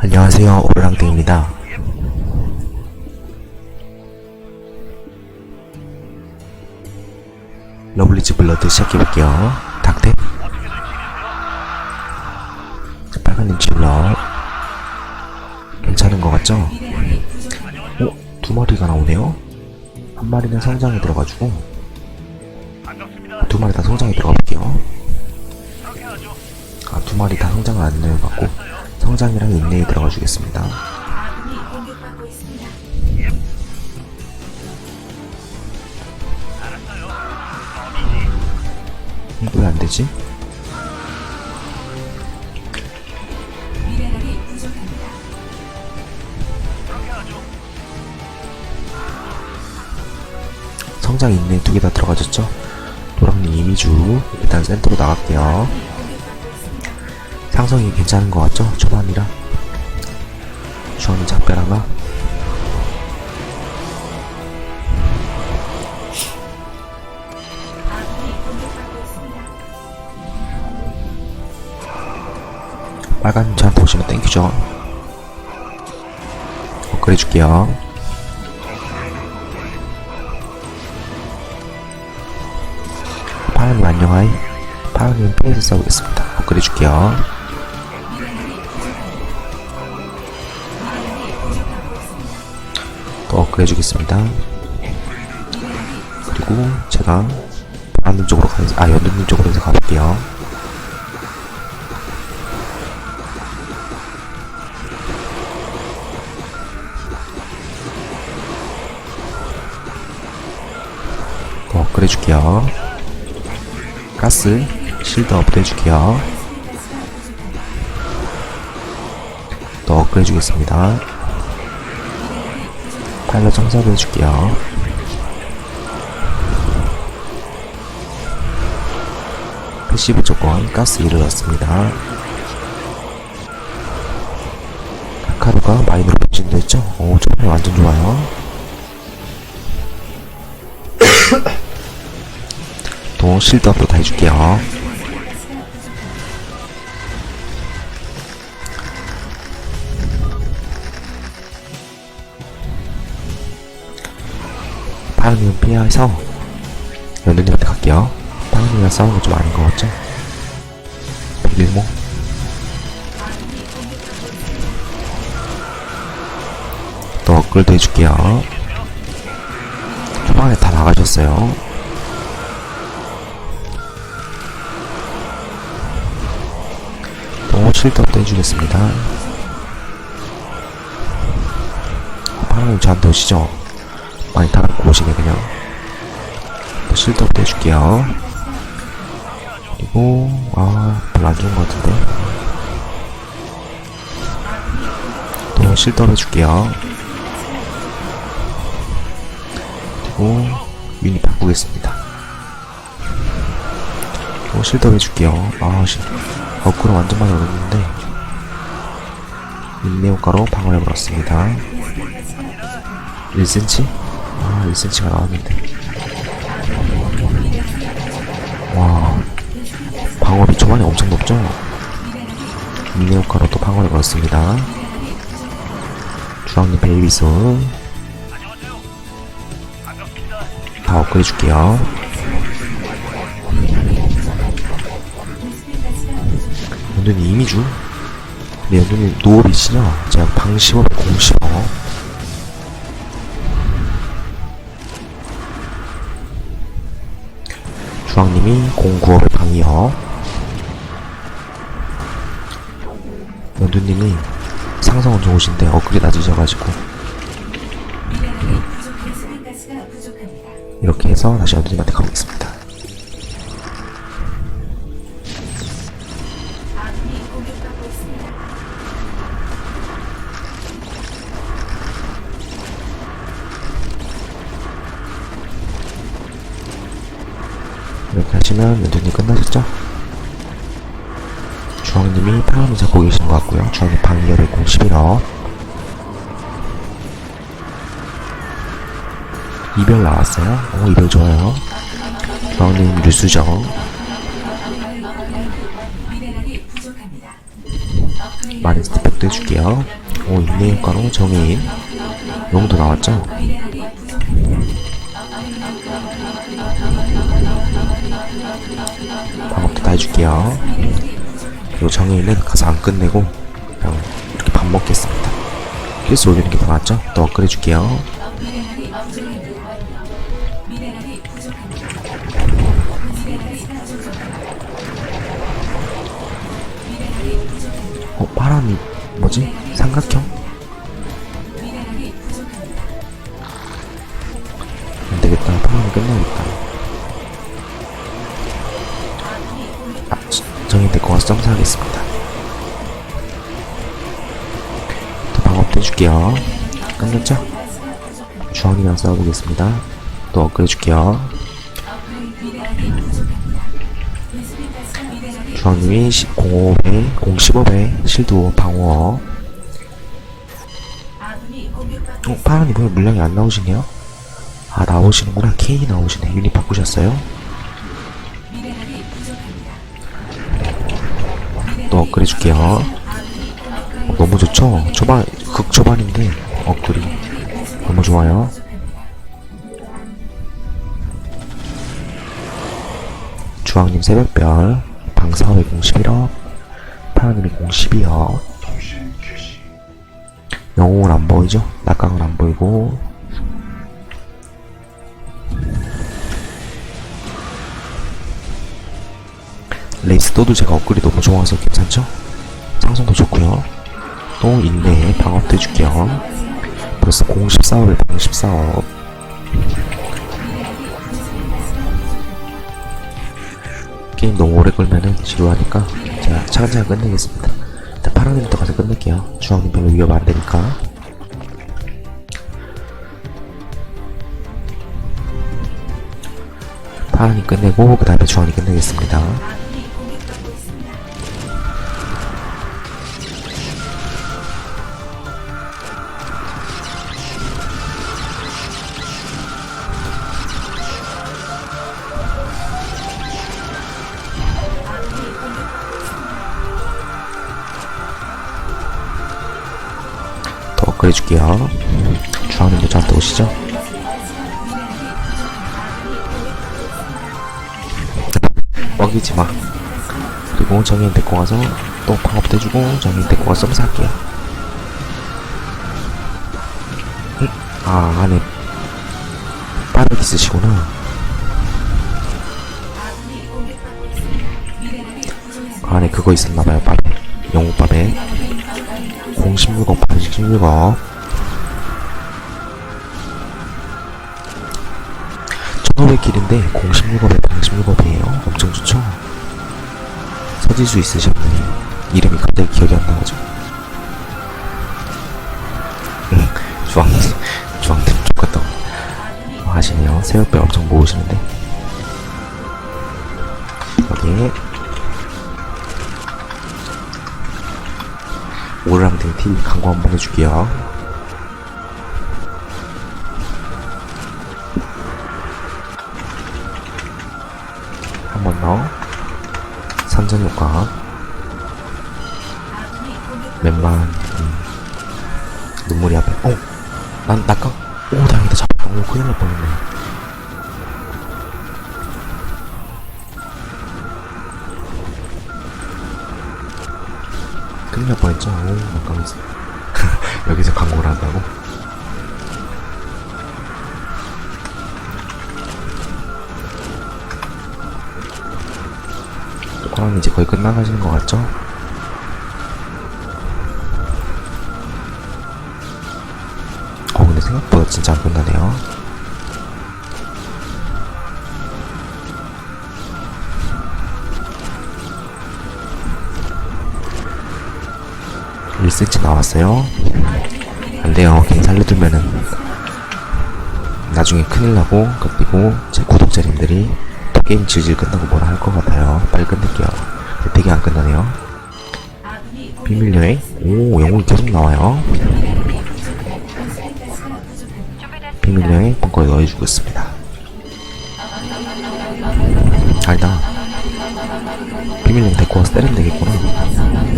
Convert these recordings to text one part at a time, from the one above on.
안녕하세요 오랑땡입니다 러블리즈 블러드 시작해볼게요 닥터 빨간님 질러 괜찮은 것 같죠? 어? 두 마리가 나오네요? 한 마리는 성장에 들어가지고 두 마리 다 성장에 들어가 볼게요 아, 두 마리 다 성장을 안 내려갖고 성장이랑 인내에 들어가 주겠습니다. 왜 안 되지? 성장 인내 두 개 다 들어가졌죠? 노랑님 이미주 일단 센터로 나갈게요. 상성이 괜찮은 것 같죠? 초반이라. 주원이 작별하나? 빨간 저한테 오시면 땡큐죠. 업그레이드 줄게요. 파란님 안녕하이. 파란님 피해서 싸우겠습니다. 업그레이드 줄게요 그레이드 주겠습니다. 그리고 제가 바람님 쪽으로 가, 아, 연두님 쪽으로 해서 가볼게요. 또 업그레이드 줄게요. 가스, 실드 업그레이드 줄게요. 또 업그레이드 주겠습니다. 파일럿 청소를 해줄게요. 패시브 조건 가스 1을 넣었습니다. 카카루가 마이너로 변신됐죠? 오, 처음에 완전 좋아요. 또 실드업도 다 해줄게요. 파랑님 피해서 연두님한테 갈게요. 파랑님이랑 싸우는 거좀 아닌 것 같죠? 101모 또 업글도 해줄게요. 초반에 다 나가셨어요. 또 실드업도 해주겠습니다. 파랑님 저한테 오시죠? 많이 달아놓고 오시네 그냥 또 실드업도 해줄게요. 그리고 아 별로 안 좋은 것 같은데. 또 실드업 해줄게요. 그리고 유닛 바꾸겠습니다. 또 실드업 해줄게요. 아씨 어그로 완전 많이 얻었는데. 인내 효과로 방어를 걸었습니다. 1cm? 아, 1cm가 나왔는데. 방어비 초반에 엄청 높죠? 인내 효과로 또 방어를 걸었습니다. 주황님 베이비스. 다 업그레이드 줄게요. 연두님 이미주? 네, 연두님 노업이시죠? 제가 방심업 공심업. 주황님이 공구업의 방이요. 연두님이 상성은 좋으신데 업글이 낮으셔가지고 이렇게 해서 다시 연두님한테 가보겠습니다. 이렇게 하시면 연두님 끝나셨죠? 주황님이 파란을 잡고 계신 것 같고요. 방이열의 공 11업. 이별 나왔어요. 오, 이별 좋아요. 주황님 뉴스죠. 마린 스텝백도 해줄게요. 오, 인내 효과로 정해인. 용도 나왔죠? 방법도 다 해줄게요. 정해인은 가서 안 끝내고 그냥 이렇게 밥 먹겠습니다. 힐스 올리는 게 더 낫죠? 또 업그레이드 해줄게요. 어, 바람이 뭐지? 삼각형? 안 되겠다. 바람이 끝나겠다. 점사하겠습니다. 또 방업도 해줄게요. 끝났죠? 주황이랑 싸워보겠습니다. 또 업그레이드 해줄게요. 주황님이 05배, 015배, 실드 5 방어. 어, 파란이 왜 물량이 안 나오시네요? 아, 나오시는구나. K 나오시네. 유닛 바꾸셨어요? 그레이드 줄게요. 어, 너무 좋죠? 초반, 극 초반인데, 업그레이드. 너무 좋아요. 주황님 새벽별, 방사회 01억, 파란님이 02억. 영웅은 안 보이죠? 낙강은 안 보이고. 레이스 또도 제가 업글이 너무 좋아서 괜찮죠? 상성도 좋고요. 또 인내 방업도 해줄게요. 벌써 014업에 114업. 게임 너무 오래 걸면은 지루하니까 제가 차근차근 끝내겠습니다. 일단 파란님부터 가서 끝낼게요. 주황님 별로 위협 안 되니까. 파란이 끝내고 그 다음에 주황이 끝내겠습니다. 그레이드 줄게요. 주황님도 저한테 오시죠? 먹이지 마. 그리고 정인 데리고 와서 또 방업 대주고 정인 데리고 와서 썸 살게요. 응? 아, 안에 빠르게 쓰시구나. 그 안에 그거 있었나봐요, 빠르. 영웅밥에. 016억, 86억. 천호의 길인데 016억에 116억이에요. 엄청 좋죠? 서지수 있으셨네. 이름이 갑자기 기억이 안 나가죠. 응, 주황님, 주황님 똑같다고 하시네요. 새우뼈 엄청 모으시는데. 여기에 오랑등 TV 광고 한번 해줄게요. 큰일 날 뻔했죠? 오, 낙각했어. 여기서 광고를 한다고? 파랑 이제 거의 끝나가시는 것 같죠? 어 근데 생각보다 진짜 안 끝나네요 일센치 나왔어요. 안돼요. 괜히 살려두면은 나중에 큰일 나고 그리고 제 구독자님들이 또 게임 질질 끝나고 뭐라 할 것 같아요. 빨리 끝낼게요. 되게 안 끝나네요. 비밀 여행? 오 영웅이 계속 나와요. 비밀 여행 벙커에 넣어주고 있습니다. 아니다. 비밀 여행 데리고 와서 때리면 되겠구나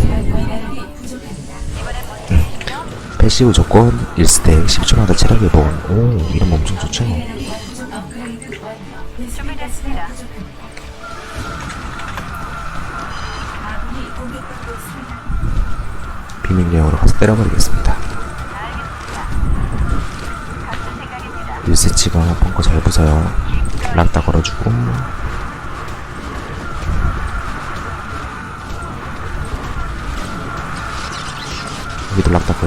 패시브 조건 1스택 10초마다 체력 회복. 오 이런 거 엄청 좋죠. 비밀여행으로 가서 때려버리겠습니다. 1세치가 벙커 잘 부서요. 락다 걸어주고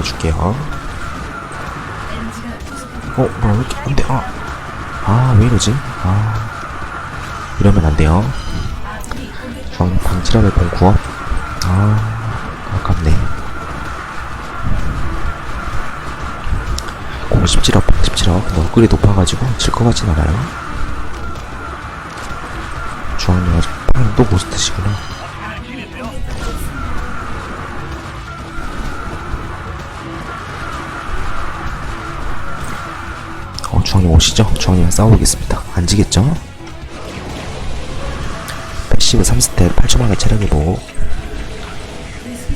걸어줄게요. 어 뭐야 왜 이렇게 안 돼. 아 아 왜 이러지? 아. 이러면 안 돼요. 중앙 방치라를 공구업 아 아깝네. 공 17억 17억 근데 업글이 높아가지고 질 것 같진 않아요. 아직 파는 또 고스트시구나 어 중앙님 오시죠? 중앙님 싸워보겠습니다. 안 지겠죠? 패시브 3스텝 8초 만에 체력 회복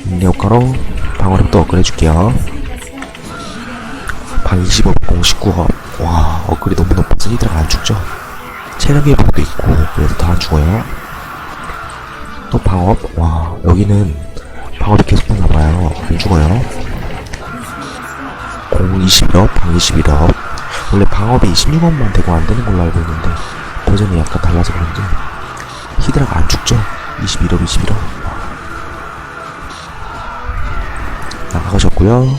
인력가로 방어력 또 업그레이드 해줄게요. 방 25, 공 19업. 와 업글이 너무 높아서 히드라가 안 죽죠? 체력 회복도 있고 그래서 더안 죽어요. 또 방업. 와 여기는 방업이 계속 나나봐요. 안 죽어요. 공 21업 방 21업 원래 방업이 26업만 되고 안 되는 걸로 알고 있는데 버전이 약간 달라서 그런지 히드라가 안 죽죠? 21업 21업 나가셨고요.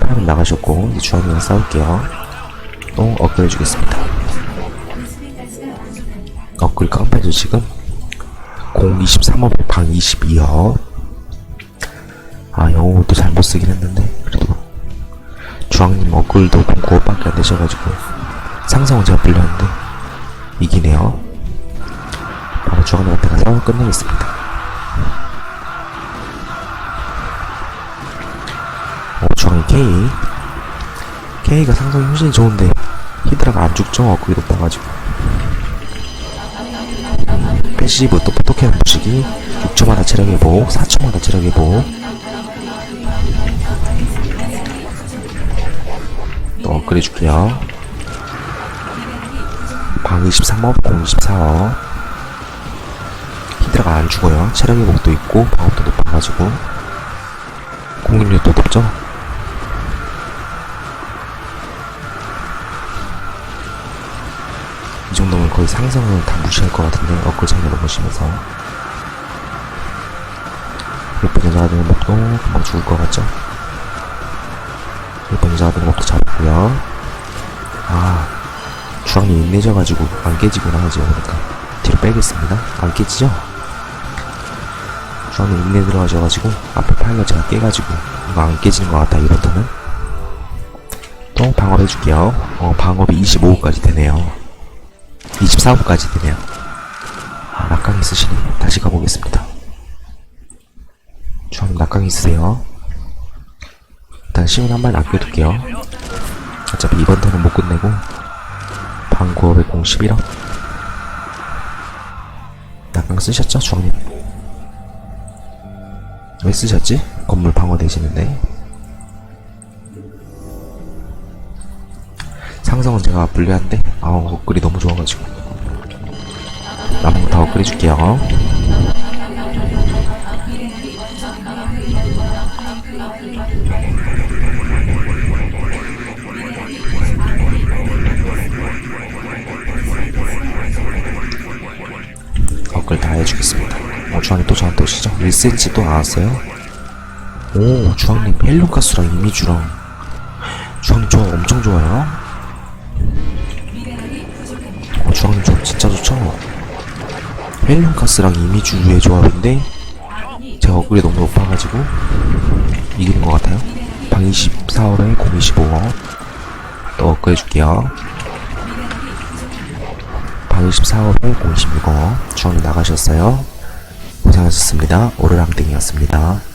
파라면 나가셨고 이제 주한이랑 싸울게요. 또 업글 해주겠습니다. 업글 깡패죠 지금? 공 23업 방 22업 아 영어도 잘못 쓰긴 했는데 업글도 공 9업밖에 안 되셔가지고 상성은 제가 불렸는데 이기네요 바로 주황님한테 가서 끝내겠습니다 어, 중앙이 K. K가 상당히 훨씬 좋은데, 히드라가 안 죽죠? 어, 그게 높아가지고. 패시브 또 포토캔 부시기, 6초마다 체력 회복, 4초마다 체력 회복. 그레이드 줄게요. 방 23업, 공 24업. 히드라가 안 죽어요. 체력 회복도 있고, 방어도 높아가지고. 공격력도 높죠? 이 정도면 거의 상성을 다 무시할 것 같은데 업글 장면을 보시면서 여자가 되는 목도 금방 죽을 것 같죠? 여자가 되는 목도 잡았 고요 아 주황이 인내져가지고 안 깨지구나 하지 보니까 뒤로 빼겠습니다 안 깨지죠? 주황이 인내 들어가셔가지고 앞에 파일럿 제가 깨가지고 이거 안 깨지는 것 같다 이렇다면 또 방업 해줄게요 어 방업이 25호까지 되네요 24호까지 되네요. 아, 낙강 있으시네. 다시 가보겠습니다. 주황님 낙강 있으세요. 일단 시운 한번 아껴둘게요. 어차피 이번 턴은 못 끝내고 방구업에 공 11억 낙강 쓰셨죠? 주황님 왜 쓰셨지? 건물 방어 되시는데 상성은 제가 불리한데 아우 업글이 너무 좋아가지고 남은 거다 업글 해 줄게요 다 해주겠습니다. 어 주황님 또 저한테 오시죠. 1cm 또 나왔어요? 오 주황님 헬륨가스랑 이미주랑. 주황님 조합 엄청 좋아요. 어, 주황님 조합 진짜 좋죠? 헬륨가스랑 이미주의 조합인데 제가 업글이 너무 높아가지고 이기는 것 같아요. 방 24월에 025원 또 업글 해줄게요. 방 24월에 026원 주황님 나가셨어요. 고생하셨습니다. 오르랑땡이었습니다